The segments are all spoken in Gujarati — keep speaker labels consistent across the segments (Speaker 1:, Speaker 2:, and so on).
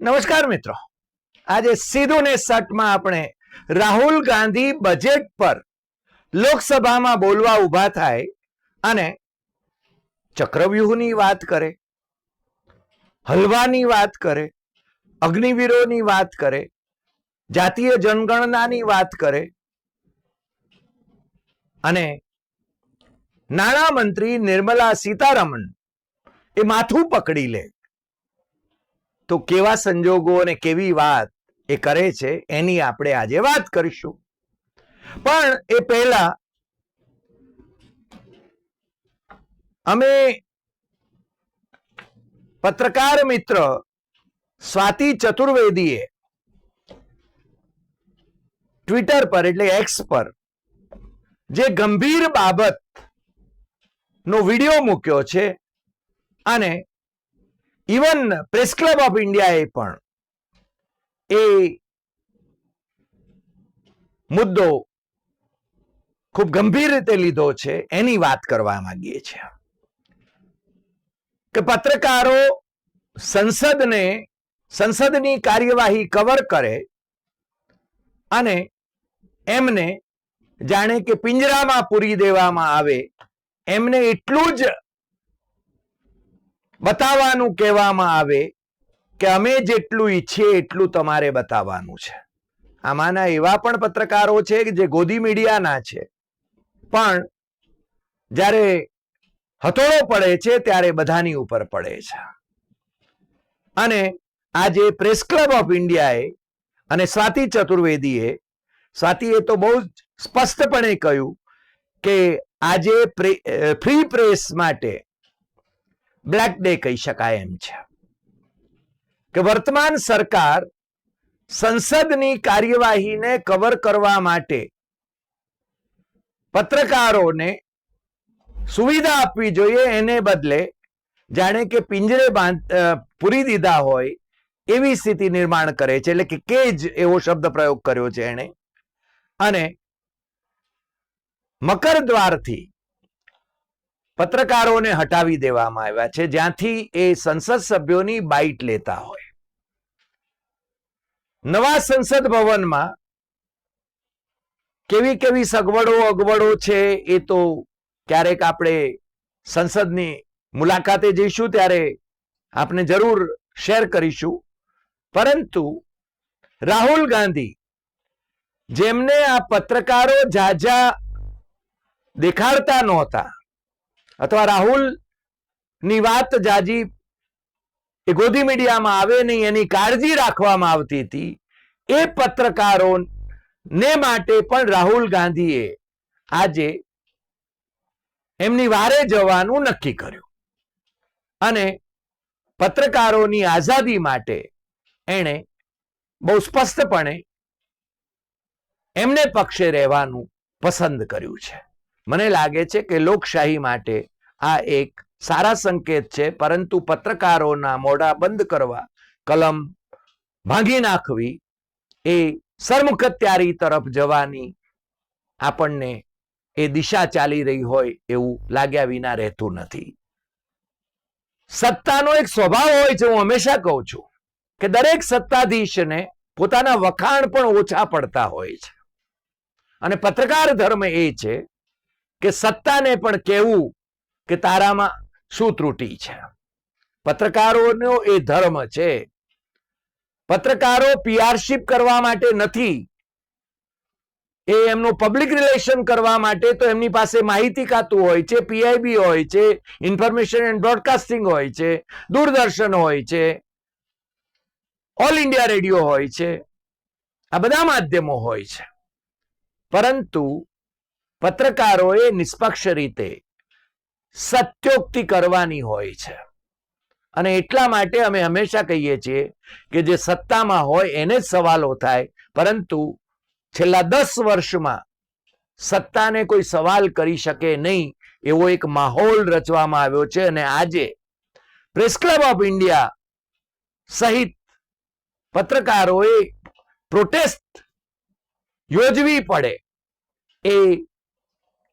Speaker 1: નમસ્કાર મિત્રો. આજે સીધું ને સટમાં આપણે રાહુલ ગાંધી બજેટ પર લોકસભામાં બોલવા ઊભા થાય અને ચક્રવ્યૂહની વાત કરે, હલવાની વાત કરે, અગ્નિવીરોની વાત કરે, જાતીય જનગણનાની વાત કરે અને નાણામંત્રી નિર્મલા સીતારમણ એ માથું પકડી લે. તો કેવા સંજોગો અને કેવી વાત એ કરે છે, એની આપણે આજે વાત કરીશું. પણ એ પહેલા અમે પત્રકાર મિત્ર સ્વાતિ ચતુર્વેદીએ ટ્વિટર પર એટલે એક્સ પર જે ગંભીર બાબત નો વીડિયો મૂક્યો છે અને ઇવન પ્રેસ ક્લબ ઓફ ઇન્ડિયાએ પણ એ મુદ્દો ખૂબ ગંભીર રીતે લીધો છે, એની વાત કરવા માંગીએ છીએ. કે પત્રકારો સંસદને, સંસદની કાર્યવાહી કવર કરે અને એમને જાણે કે પિંજરામાં પૂરી દેવામાં આવે, એમને એટલું જ બતાવવાનું કહેવામાં આવે કે અમે જેટલું ઈચ્છીએ એટલું તમારે બતાવવાનું છે. આમાંના એવા પણ પત્રકારો છે કે જે ગોદી મીડિયાના છે. પણ જ્યારે હથોડો પડે છે ત્યારે બધાની ઉપર પડે છે. અને આજે પ્રેસ ક્લબ ઓફ ઇન્ડિયાએ અને સ્વાતિ ચતુર્વેદીએ, સ્વાતિએ તો બહુ જ સ્પષ્ટપણે કહ્યું કે આજે ફ્રી પ્રેસ માટે બ્લેક ડે કહી શકાય એમ છે. કે વર્તમાન સરકાર સંસદની કાર્યવાહીને કવર કરવા માટે પત્રકારોને સુવિધા આપવી જોઈએ એને બદલે જાણે કે પિંજરે બાંધ પૂરી દીધા હોય એવી સ્થિતિ નિર્માણ કરે છે. એટલે કે કેજ એવો શબ્દ પ્રયોગ કર્યો છે એણે. અને મકર દ્વારથી પત્રકારોને હટાવી દેવામાં આવ્યા છે. જ્યાંથી એ સંસદ સભ્યોની બાઇટ લેતા હોય. નવા સંસદ ભવનમાં કેવી કેવી સગવડો અગવડો છે એ તો ક્યારેક આપણે સંસદની મુલાકાતે જઈશું, ત્યારે આપણે જરૂર શેર કરીશું. પરંતુ રાહુલ ગાંધી, જેમને આ પત્રકારો જાજા દેખાડતા નહોતા અથવા રાહુલની વાત જાજી એ ગોદી મીડિયામાં આવે નહીં, એની કાળજી રાખવામાં આવતી હતી, એ પત્રકારો ને માટે પણ રાહુલ ગાંધીએ આજે એમની વારે જવાનું નક્કી કર્યું. અને પત્રકારોની આઝાદી માટે એણે બહુ સ્પષ્ટપણે એમને પક્ષે રહેવાનું પસંદ કર્યું છે. મને લાગે છે કે લોકશાહી માટે આ એક સારા સંકેત છે, પરંતુ પત્રકારોના મોઢા બંધ કરવા, કલમ ભાંગી નાખવી એ સરમુખત્યારી તરફ જવાની આપણને એ દિશા ચાલી રહી હોય એવું લાગ્યા વિના રહેતું નથી. સત્તાનો એક સ્વભાવ હોય છે, હું હંમેશા કહું છું કે દરેક સત્તાધીશને પોતાના વખાણ પણ ઓછા પડતા હોય છે. અને પત્રકાર ધર્મ એ છે કે સત્તાને પણ કહેવું કે તારામાં શું ત્રુટી છે? પત્રકારોનો એ ધર્મ છે. પત્રકારો પીઆરશીપ કરવા માટે નથી. એ એમનું પબ્લિક રિલેશન કરવા માટે તો એમની પાસે માહિતી ખાતું હોય છે પીઆઈબી હોય છે, ઇન્ફોર્મેશન એન્ડ બ્રોડકાસ્ટિંગ હોય છે, દૂરદર્શન હોય છે, ઓલ ઇન્ડિયા રેડિયો હોય છે, આ બધા માધ્યમો હોય છે. પરંતુ પત્રકારોએ નિષ્પક્ષ રીતે સત્યોક્તિ કરવાની હોય છે. અને એટલા માટે અમે હંમેશા કહીએ છીએ કે જે સત્તામાં હોય એને જ સવાલો થાય, પરંતુ છેલ્લા દસ વર્ષમાં સત્તાને કોઈ સવાલ કરી શકે નહીં એવો એક માહોલ રચવામાં આવ્યો છે અને આજે પ્રેસ ક્લબ ઓફ ઇન્ડિયા સહિત પત્રકારોએ પ્રોટેસ્ટ યોજવી પડે એ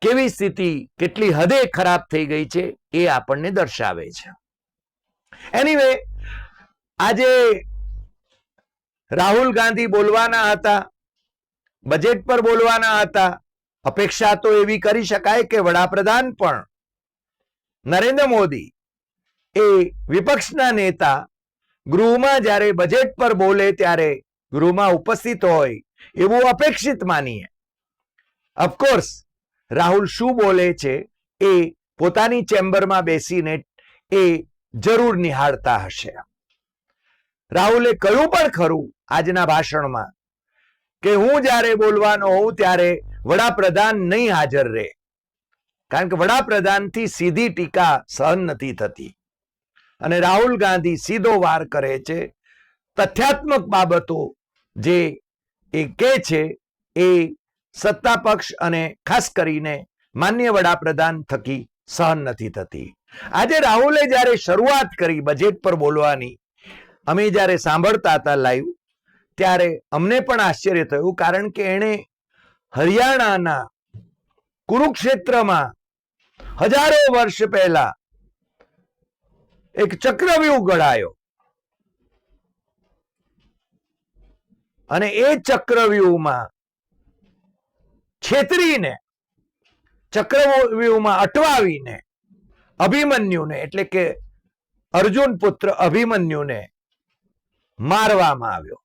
Speaker 1: કેવી સ્થિતિ, કેટલી હદે ખરાબ થઈ ગઈ છે, એ આપણને દર્શાવે છે. એનીવે આજે રાહુલ ગાંધી બોલવાના હતા, બજેટ પર બોલવાના હતા, અપેક્ષા તો એવી કરી શકાય કે વડાપ્રધાન પણ. નરેન્દ્ર મોદી એ વિપક્ષના નેતા, ગૃહમાં જ્યારે બજેટ પર બોલે ત્યારે ગૃહમાં ઉપસ્થિત હોય, એવું અપેક્ષિત માનીએ. ઓફકોર્સ રાહુલ શું બોલે છે એ પોતાની ચેમ્બરમાં બેસીને એ જરૂર નિહાળતા હશે. રાહુલે કહ્યું પણ ખરું આજના ભાષણમાં કે હું જ્યારે બોલવાનો હોઉં ત્યારે વડાપ્રધાન નહીં હાજર રહે. કારણ કે વડાપ્રધાનથી સીધી ટીકા સહન નથી થતી. અને રાહુલ ગાંધી સીધો વાર કરે છે તથ્યાત્મક બાબતો જે એ કહે છે એ સત્તા પક્ષ અને ખાસ કરીને માન્ય વડાપ્રધાન થકી સહન નથી થતી. આજે રાહુલે જ્યારે શરૂઆત કરી બજેટ પર બોલવાની, અમે જ્યારે સાંભળતા હતા લાઈવ ત્યારે અમને પણ આશ્ચર્ય થયું કારણ કે એણે હરિયાણાના કુરુક્ષેત્રમાં હજારો વર્ષ પહેલા એક ચક્રવ્યૂહ ઘડાયો. અને એ ચક્રવ્યૂહમાં છેતરીને, ચક્રવ્યુહમાં અટવાવીને, અભિમન્યુને, એટલે કે અર્જુન પુત્ર અભિમન્યુને મારવામાં આવ્યો.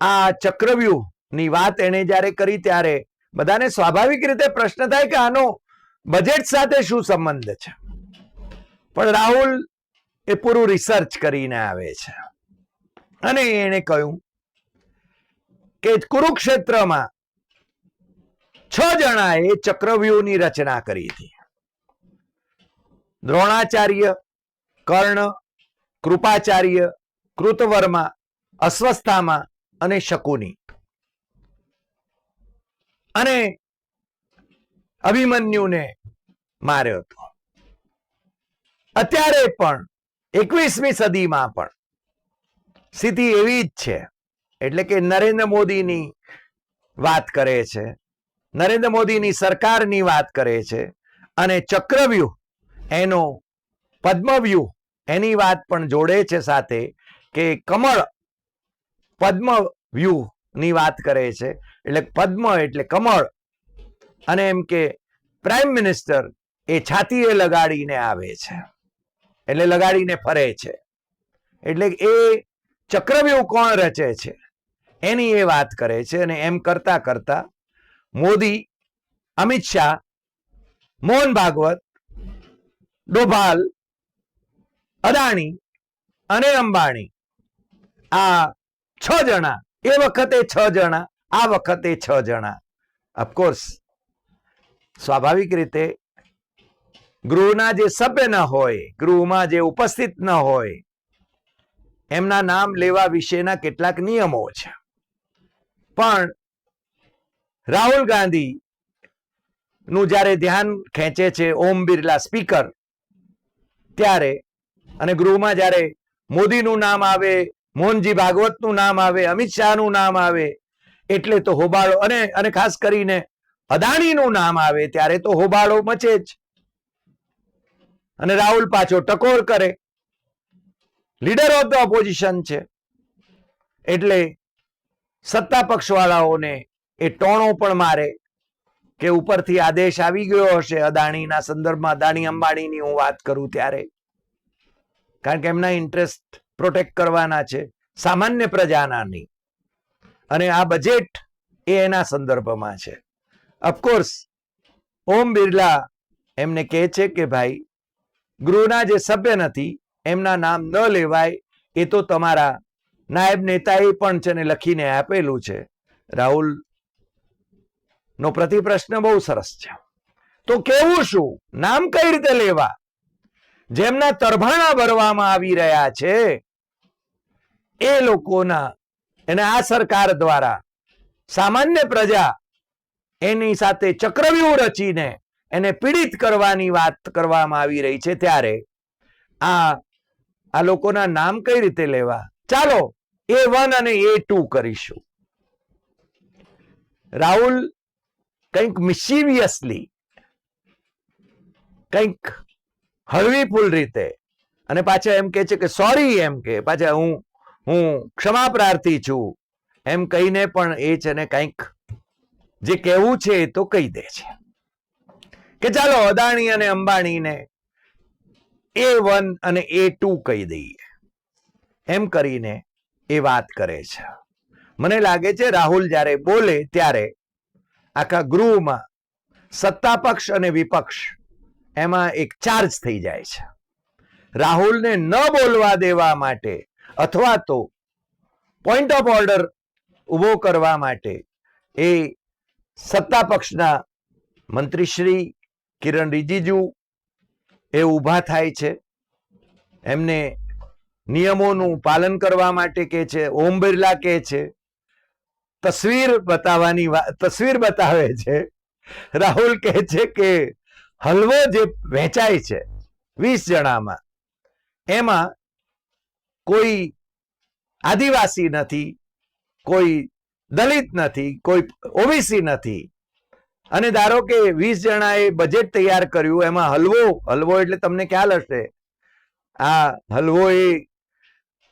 Speaker 1: આ ચક્રવ્યૂહની વાત એણે જ્યારે કરી ત્યારે બધાને સ્વાભાવિક રીતે પ્રશ્ન થાય કે આનો બજેટ સાથે શું સંબંધ છે? પણ રાહુલ એ પૂરું રિસર્ચ કરીને આવે છે. અને એણે કહ્યું કે કુરુક્ષેત્રમાં છ જણાએ ચક્રવ્યૂહની રચના કરી હતી. દ્રોણાચાર્ય, કર્ણ, કૃપાચાર્ય, કૃતવર્મા, અસ્વસ્થામાં અને શકુની. અને અભિમન્યુને માર્યો હતો. અત્યારે પણ એકવીસમી સદીમાં પણ સ્થિતિ એવી જ છે. એટલે કે નરેન્દ્ર મોદીની વાત કરે છે. નરેન્દ્ર મોદીની સરકારની વાત કરે છે અને ચક્રવ્યૂહ, એનો પદ્મવ્યૂહ, એની વાત પણ જોડે છે સાથે કે કમળ પદ્મવ્યૂહની વાત કરે છે. એટલે પદ્મ એટલે કમળ. અને એમ કે પ્રાઇમ મિનિસ્ટર એ છાતીએ લગાડીને આવે છે. એટલે લગાડીને ફરે છે. એટલે એ ચક્રવ્યૂહ કોણ રચે છે? એની એ વાત કરે છે અને એમ કરતા કરતા મોદી, અમિત શાહ, મોહન ભાગવત, ડોભાલ, અદાણી અને અંબાણી. આ છ જણા, એ વખતે છ જણા, આ વખતે છ જણા. ઓફકોર્સ સ્વાભાવિક રીતે ગૃહના જે સભ્ય ન હોય, ગૃહમાં જે ઉપસ્થિત ન હોય, એમના નામ લેવા વિશેના કેટલાક નિયમો છે. પણ રાહુલ ગાંધી નું જ્યારે ધ્યાન ખેંચે છે ઓમ બિરલા સ્પીકર, ત્યારે અને ગૃહમાં જ્યારે મોદીનું નામ આવે, મોહનજી ભાગવતનું નામ આવે, અમિત શાહનું નામ આવે, એટલે તો હોબાળો, અને અને ખાસ કરીને અદાણીનું નામ આવે, ત્યારે તો હોબાળો મચે જ. અને રાહુલ પાછો ટકોર કરે. લીડર ઓફ ધ ઓપોઝિશન છે. એટલે સત્તા પક્ષવાળાઓને એ ટોણો પણ મારે કે ઉપરથી આદેશ આવી ગયો હશે અદાણીના સંદર્ભમાં. અદાણી અંબાણીની હું વાત કરું ત્યારે. કારણ કે એમના ઇન્ટરેસ્ટ પ્રોટેક્ટ કરવાના છે, સામાન્ય પ્રજાના નહીં. અને આ બજેટ એ એના સંદર્ભમાં છે. ઓફકોર્સ ઓમ બિરલા એમને કહે છે કે ભાઈ, ગૃહના જે સભ્ય નથી, એમના નામ ન લેવાય, એ તો તમારા નાયબ નેતાએ પણ છે ને લખીને આપેલું છે. રાહુલ નો પ્રતિપ્રશ્ન બહુ સરસ છે. તો કેવું શું? નામ કઈ રીતે લેવા? જેમના તરભાણા ભરવામાં આવી રહ્યા છે, એ લોકોના એને આ સરકાર દ્વારા સામાન્ય પ્રજા એની સાથે ચક્રવ્યૂહ રચીને એને પીડિત કરવાની વાત કરવામાં આવી રહી છે ત્યારે આ આ લોકોના નામ કઈ રીતે લેવા? ચાલો એ વન અને એ ટુ કરીશું. રાહુલ કંઈક મિશીવિયસલી કંઈક હળવીફૂલ રીતે. અને પાછા એમ કે છે કે સોરી એમ કે પાછા હું હું ક્ષમા પ્રાર્થી છું. એમ કહીને પણ એ છે ને કંઈક જે કહેવું છે એ તો કહી દે છે. કે ચાલો, અદાણી અને અંબાણીને એ વન અને એ ટુ કહી દઈએ. એમ કરીને એ વાત કરે છે. મને લાગે છે રાહુલ જ્યારે બોલે ત્યારે આખા ગૃહમાં સત્તા પક્ષ અને વિપક્ષ, એમાં એક ચાર્જ થઈ જાય છે. રાહુલને ન બોલવા દેવા માટે અથવા તો પોઈન્ટ ઓફ ઓર્ડર ઊભો કરવા માટે એ સત્તા પક્ષના મંત્રીશ્રી કિરણ રિજિજુ એ ઊભા થાય છે. એમને નિયમોનું પાલન કરવા માટે કે છે, ઓમ બિરલા કહે છે. તસવીર બતાવવાની તસવીર બતાવે છે. રાહુલ કહે છે કે હલવો જે વેચાય છે, વીસ જણામાં, એમાં કોઈ આદિવાસી નથી, કોઈ દલિત નથી, કોઈ ઓબીસી નથી. અને ધારો કે વીસ જણાએ બજેટ તૈયાર કર્યું, એમાં હલવો હલવો એટલે તમને ખ્યાલ હશે. આ હલવો એ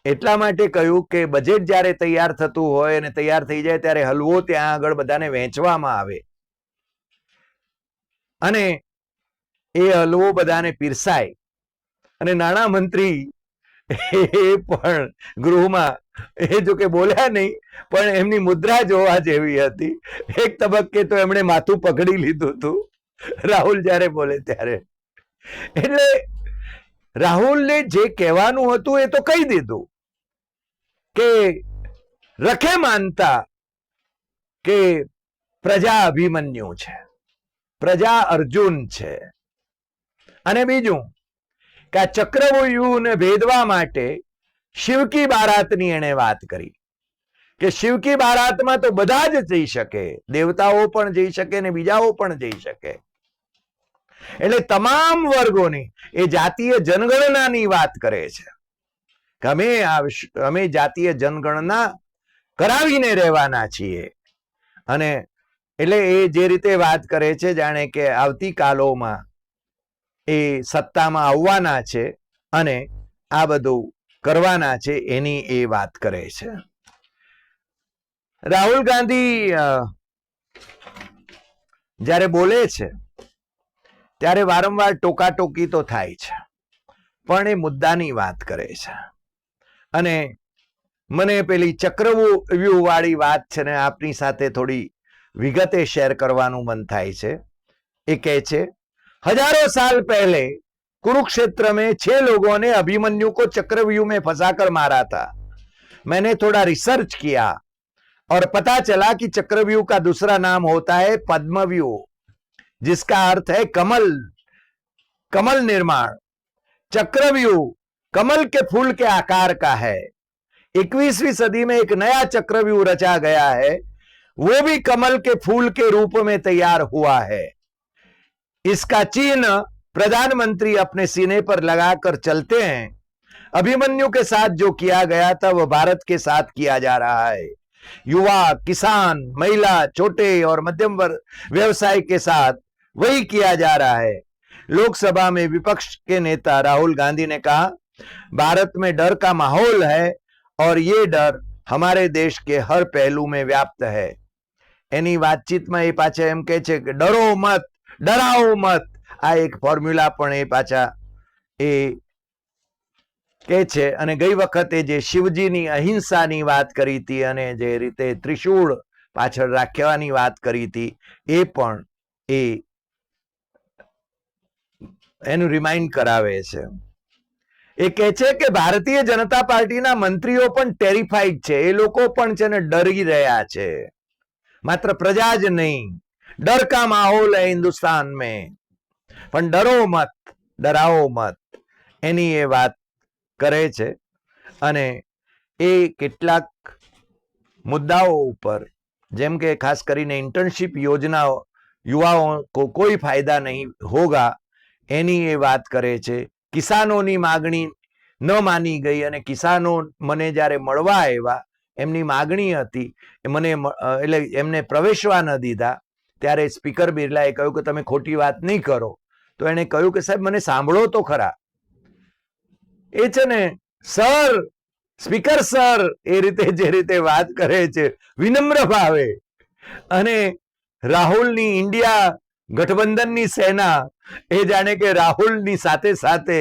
Speaker 1: એટલા માટે કહ્યું કે બજેટ જ્યારે તૈયાર થતું હોય અને તૈયાર થઈ જાય ત્યારે હલવો ત્યાં આગળ બધાને વહેંચવામાં આવે. અને એ હલવો બધાને પીરસાય. અને નાણા મંત્રી એ પણ ગૃહમાં એ જો કે બોલ્યા નહીં, પણ એમની મુદ્રા જોવા જેવી હતી. એક તબક્કે તો એમણે માથું પકડી લીધું હતું. રાહુલ જ્યારે બોલે ત્યારે. એટલે રાહુલને જે કહેવાનું હતું એ તો કહી દીધું. કે રખે માનતા કે પ્રજા અભિમન્યુ છે. પ્રજા અર્જુન છે. અને બીજું કે આ ચક્રવ્યુહને ભેદવા માટે શિવકી બારાતની એણે વાત કરી કે શિવકી બારાતમાં તો બધા જ જઈ શકે. દેવતાઓ પણ જઈ શકે ને બીજાઓ પણ જઈ શકે. એટલે તમામ વર્ગોની એ જાતીય જનગણનાની વાત કરે છે. અમે અમે જાતીય જનગણના કરાવીને રહેવાના છીએ. અને એટલે એ જે રીતે વાત કરે છે, જાણે કે આવતીકાલોમાં એ સત્તામાં આવવાના છે અને આ બધું કરવાના છે, એની એ વાત કરે છે. રાહુલ ગાંધી જ્યારે બોલે છે, ત્યારે વારંવાર ટોકાટોકી તો થાય છે. પણ એ મુદ્દાની વાત કરે છે. અને મને પેલી ચક્રવ્યૂહ વાળી વાત છે ને આપની સાથે થોડી વિગતે શેર કરવાનું મન થાય છે એ કહે છે हजारों साल पहले कुरुक्षेत्र में छह लोगों ने अभिमन्यु को चक्रव्यूह में फंसाकर मारा था मैंने थोड़ा रिसर्च किया और पता चला कि चक्रव्यूह का दूसरा नाम होता है पद्मव्यूह जिसका अर्थ है कमल कमल निर्माण चक्रव्यूह कमल के फूल के आकार का है। इक्कीसवीं सदी में एक नया चक्र चक्रव्यूह रचा गया है। वो भी कमल के फूल के रूप में तैयार हुआ है। इसका चिन्ह प्रधानमंत्री अपने सीने पर लगाकर चलते हैं। अभिमन्यु के साथ जो किया गया था वह भारत के साथ किया जा रहा है। युवा, किसान, महिला, छोटे और मध्यम वर्ग व्यवसाय के साथ वही किया जा रहा है। लोकसभा में विपक्ष के नेता राहुल गांधी ने कहा भारत में डर का माहौल है और ये डर हमारे देश के हर पहलू में व्याप्त है એની વાતચીતમાં એ પાછા એમ કહે છે કે ડરો મત ડરાવો મત આ એક ફોર્મ્યુલા પણ એ પાછા એ કે છે અને ગઈ વખતે જે શિવજીની અહિંસાની વાત કરી હતી અને જે રીતે ત્રિશૂળ પાછળ રાખવાની વાત કરી હતી એ પણ એ એનું રિમાઇન્ડ કરાવે છે એ કહે છે કે ભારતીય જનતા પાર્ટીના મંત્રીઓ પણ ટેરિફાઈડ છે. એ લોકો પણ છે ને ડરી રહ્યા છે. માત્ર પ્રજા જ નહીં ડર કા માહોલ હે હિન્દુસ્તાન મેં. પણ ડરો મત, ડરાવો મત. એની એ વાત કરે છે અને એ કેટલાક મુદ્દાઓ ઉપર, જેમ કે ખાસ કરીને ઇન્ટર્નશીપ યોજના યુવાઓ કો કોઈ ફાયદા નહીં હોગા, એની એ વાત કરે છે કિસાનોની માગણી ન માની ગઈ અને કિસાનો મને જ્યારે મળવા આવ્યા, એમની માગણી હતી મને એટલે એમને પ્રવેશવા ન દીધા, ત્યારે સ્પીકર બિરલાએ કહ્યું કે તમે ખોટી વાત નહીં કરો. તો એણે કહ્યું કે સાહેબ, મને સાંભળો તો ખરા. એ છે ને, સર, સ્પીકર સર, એ રીતે જે રીતે વાત કરે છે, વિનમ્ર ભાવે. અને રાહુલની ઇન્ડિયા ગઠબંધનની સેના, એ જાણે કે રાહુલની સાથે સાથે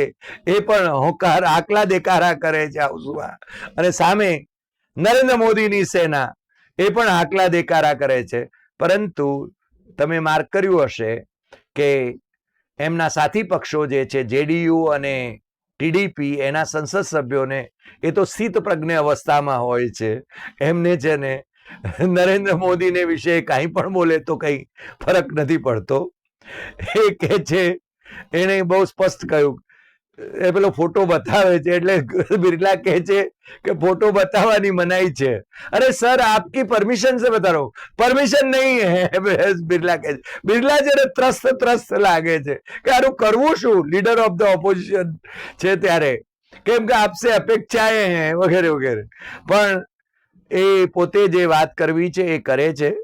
Speaker 1: એ પણ હોકાર, આકલા દેકારા કરે છે હાઉસમાં અને સામે નરેન્દ્ર મોદીની સેના, એ પણ આકલા દેકારા કરે છે. પરંતુ તમે માર્ક કર્યું હશે કે એમના સાથી પક્ષો જે છે, જેડીયુ અને ટીડીપી, એના સંસદ સભ્યોને એ તો સ્થિત પ્રજ્ઞ અવસ્થામાં હોય છે. એમને છે ને નરેન્દ્ર મોદીને વિશે કાંઈ પણ બોલે તો કંઈ ફરક નથી પડતો. એ કહે છે, એણે બહુ સ્પષ્ટ કહ્યું. એ પેલો ફોટો બતાવે છે એટલે બિરલા કહે છે કે ફોટો બતાવવાની મનાઈ છે. અરે સર, આપકી પરમિશન સે બતા પરમિશન નહીં હે બિરલા કહે છે. બિરલા જ્યારે ત્રસ્ત ત્રસ્ત લાગે છે કે આનું કરવું શું? લીડર ઓફ ધ ઓપોઝિશન છે ત્યારે. કેમ કે આપસે અપેક્ષાએ હે, વગેરે વગેરે. પણ पोते પોતે बात વાત કરવી છે એ કરે છે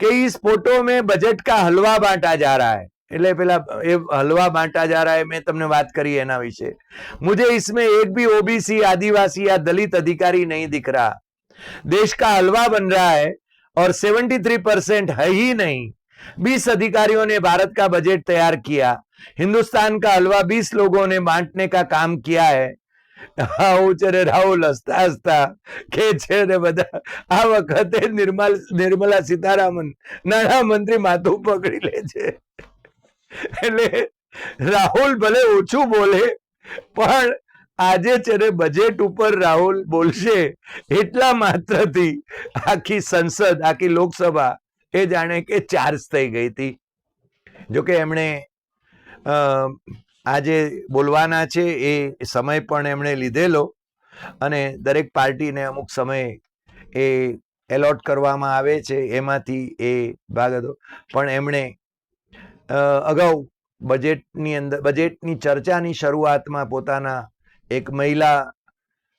Speaker 1: इस फ़ोटो में बजट का हलवा बांटा जा रहा है એટલે પેલા એ હલવા બાંટા જા રહા મેં તમને વાત કરી એના વિશે. મુજે इसमें एक भी ओबीसी आदिवासी या दलित अधिकारी नहीं दिख रहा देश का हलवा बन रहा है और 73% है ही नहीं 20 अधिकारियों ने भारत का बजट तैयार किया हिंदुस्तान का हलवा 20 लोगों ने बांटने का काम किया है આવું છે ને રાહુલ હસતા હસતા કે છે ને બધા, આ વખતે નિર્મલ, નિર્મલા સીતારામન નાણા મંત્રી માથું પકડી લે છે. એટલે રાહુલ ભલે ઓછું બોલે, પણ આજે છે ને બજેટ ઉપર રાહુલ બોલશે એટલા માત્રથી આખી સંસદ, આખી લોકસભા એ જાણે કે ચાર્જ થઈ ગઈ હતી. જોકે એમણે આજે બોલવાના છે એ સમય પણ એમણે લીધેલો અને દરેક પાર્ટીને અમુક સમય એ એલોટ કરવામાં આવે છે, એમાંથી એ ભાગ હતો. પણ એમણે અગાઉ બજેટની અંદર, બજેટની ચર્ચાની શરૂઆતમાં પોતાના એક મહિલા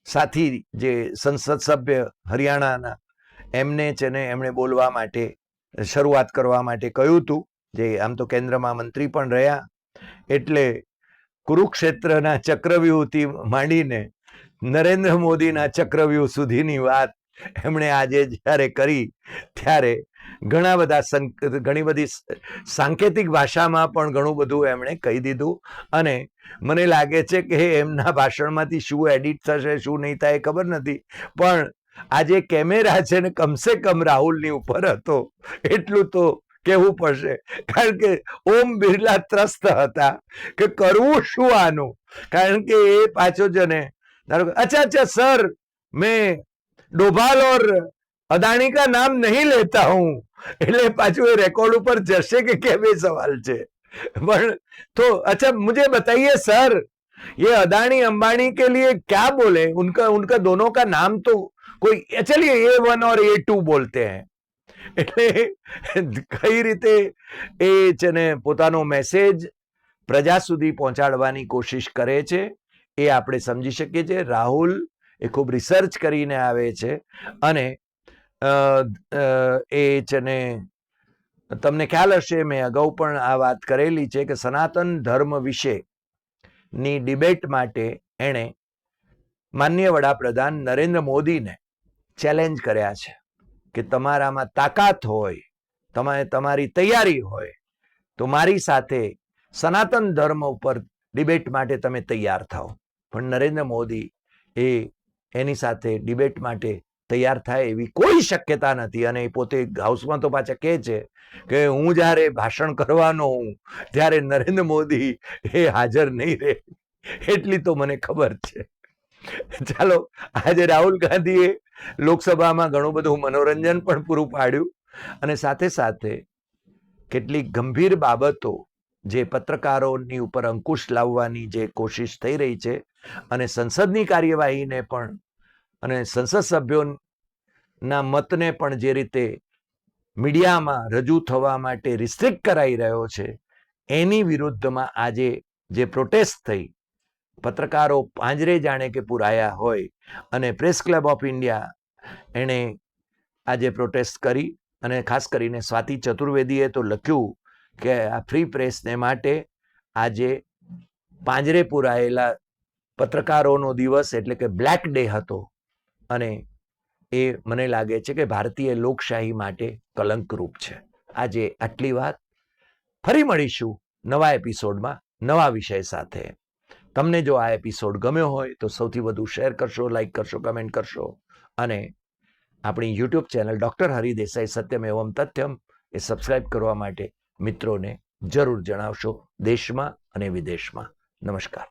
Speaker 1: સાથી જે સંસદ સભ્ય હરિયાણાના, એમને છે ને એમણે બોલવા માટે શરૂઆત કરવા માટે કહ્યું હતું. જે આમ તો કેન્દ્રમાં મંત્રી પણ રહ્યા. એટલે કુરુક્ષેત્રના ચક્રવ્યૂહથી માંડીને નરેન્દ્ર મોદીના ચક્રવ્યૂહ સુધીની વાત એમણે આજે જ્યારે કરી, ત્યારે ઘણા બધા ઘણી બધી સાંકેતિક ભાષામાં પણ ઘણું બધું એમણે કહી દીધું. અને મને લાગે છે કે એમના ભાષણમાંથી શું એડિટ થશે, શું નહીં થાય ખબર નથી. પણ આજે કેમેરા છે ને, કમસે કમ રાહુલની ઉપર હતો. એટલું તો કહેવું પડશે કારણ કે ઓમ બિરલા ત્રસ્ત હતા કે કરવું શું આનું કારણ કે એ પાછો છે ને ધારો કે અચ્છા અચ્છા સર મેં ડોભાલ और અદાણી કા નામ નહીં લેતા હું એટલે પાછું એ રેકોર્ડ ઉપર જશે કે કેમ એ સવાલ છે પણ તો अच्छा मुझे बताइए सर ये अदानी अंबानी के लिए क्या बोले उनका उनका दोनों का नाम तो कोई चलिए ए वन और ए टू बोलते हैं એટલે કઈ રીતે એ છે ને પોતાનો મેસેજ પ્રજા સુધી પહોંચાડવાની કોશિશ કરે છે એ આપણે સમજી શકીએ છીએ. રાહુલ એ ખૂબ રિસર્ચ કરીને આવે છે અને એ છે ને તમને ખ્યાલ હશે મેં અગાઉ પણ આ વાત કરેલી છે કે સનાતન ધર્મ વિશે ની ડિબેટ માટે એણે માન્ય વડાપ્રધાન નરેન્દ્ર મોદીને ચેલેન્જ કર્યા છે. કે તમારામાં તાકાત હોય તમારે તમારી તૈયારી હોય, તો મારી સાથે સનાતન ધર્મ ઉપર ડિબેટ માટે તમે તૈયાર થાઓ. પણ નરેન્દ્ર મોદી એ એની સાથે ડિબેટ માટે તૈયાર થાય એવી કોઈ શક્યતા નથી. અને એ પોતે હાઉસમાં તો પાછા કહે છે કે હું જ્યારે ભાષણ કરવાનો હું ત્યારે નરેન્દ્ર મોદી એ હાજર નહીં રહે. એટલી તો મને ખબર છે. ચાલો, આજે રાહુલ ગાંધીએ લોકસભામાં ઘણું બધું મનોરંજન પણ પૂરું પાડ્યું અને સાથે સાથે કેટલીક ગંભીર બાબતો જે પત્રકારોની ઉપર અંકુશ લાવવાની જે કોશિશ થઈ રહી છે અને સંસદની કાર્યવાહીને પણ અને સંસદ સભ્યોના મતને પણ જે રીતે મીડિયામાં રજૂ થવા માટે રિસ્ટ્રિક્ટ કરાઈ રહ્યો છે, એની વિરુદ્ધમાં આજે જે પ્રોટેસ્ટ થઈ પત્રકારો પાંજરે જાણે કે પુરાયા હોય અને પ્રેસ ક્લબ ઓફ ઇન્ડિયા એણે આજે પ્રોટેસ્ટ કરી અને ખાસ કરીને સ્વાતિ ચતુર્વેદીએ તો લખ્યું કે આ ફ્રી પ્રેસને માટે આજે પાંજરે પુરાયેલા પત્રકારોનો દિવસ એટલે કે બ્લેક ડે હતો અને એ મને લાગે છે કે ભારતીય લોકશાહી માટે કલંકરૂપ છે. આજે આટલી વાત. ફરી મળીશું નવા એપિસોડમાં નવા વિષય સાથે. તમને જો આ એપિસોડ ગમ્યો હોય તો સૌથી વધુ શેર કરશો લાઇક કરશો કમેન્ટ કરશો અને આપણી યુટ્યુબ ચેનલ ડૉક્ટર હરિદેસાઈ સત્યમ એવમ તથ્યમ એ સબસ્ક્રાઇબ કરવા માટે મિત્રોને જરૂર જણાવશો દેશમાં અને વિદેશમાં. નમસ્કાર.